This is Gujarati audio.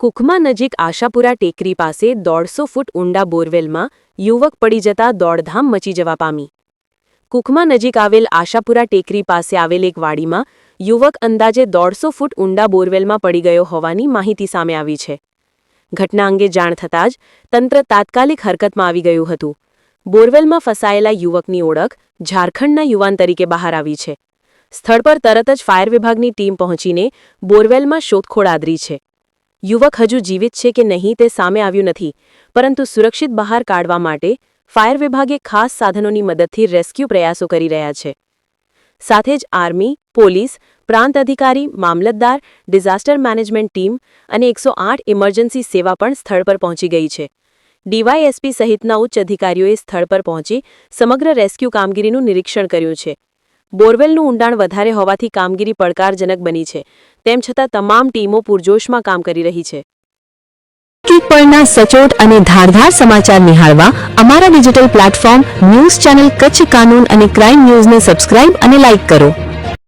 કુકમા નજીક આશાપુરા ટેકરી પાસે દોઢસો ફૂટ ઊંડા બોરવેલમાં યુવક પડી જતા દોડધામ મચી જવા પામી. કુખમા નજીક આવેલ આશાપુરા ટેકરી પાસે આવેલ એક વાડીમાં યુવક અંદાજે દોઢસો ફૂટ ઊંડા બોરવેલમાં પડી ગયો હોવાની માહિતી સામે આવી છે. ઘટના અંગે જાણ થતાં જ તંત્ર તાત્કાલિક હરકતમાં આવી ગયું હતું. બોરવેલમાં ફસાયેલા યુવકની ઓળખ ઝારખંડના યુવાન તરીકે બહાર આવી છે. સ્થળ પર તરત જ ફાયર વિભાગની ટીમ પહોંચીને બોરવેલમાં શોધખોળ આદરી છે. યુવક હજુ જીવિત છે કે નહીં તે સામે આવ્યું નથી, પરંતુ સુરક્ષિત બહાર કાઢવા માટે ફાયર વિભાગે ખાસ સાધનોની મદદથી રેસ્ક્યુ પ્રયાસો કરી રહ્યા છે. સાથે જ આર્મી, પોલીસ, પ્રાંત અધિકારી, મામલતદાર, ડિઝાસ્ટર મેનેજમેન્ટ ટીમ અને એકસો આઠ ઇમરજન્સી સેવા પણ સ્થળ પર પહોંચી ગઈ છે. ડીવાયએસપી સહિતના ઉચ્ચ અધિકારીઓએ સ્થળ પર પહોંચી સમગ્ર રેસ્ક્યુ કામગીરીનું નિરીક્ષણ કર્યું છે. બોરવેલનું ઊંડાણ વધારે હોવાથી કામગીરી પડકારજનક બની છે. તેમ છતાં તમામ ટીમો પૂરજોશમાં કામ કરી રહી છે. ક્લિક પરના સચોટ અને ધારધાર સમાચાર નિહાળવા અમારા digital platform news channel Kutch Kanoon અને ક્રાઇમ ન્યૂઝને સબસ્ક્રાઇબ અને લાઇક કરો.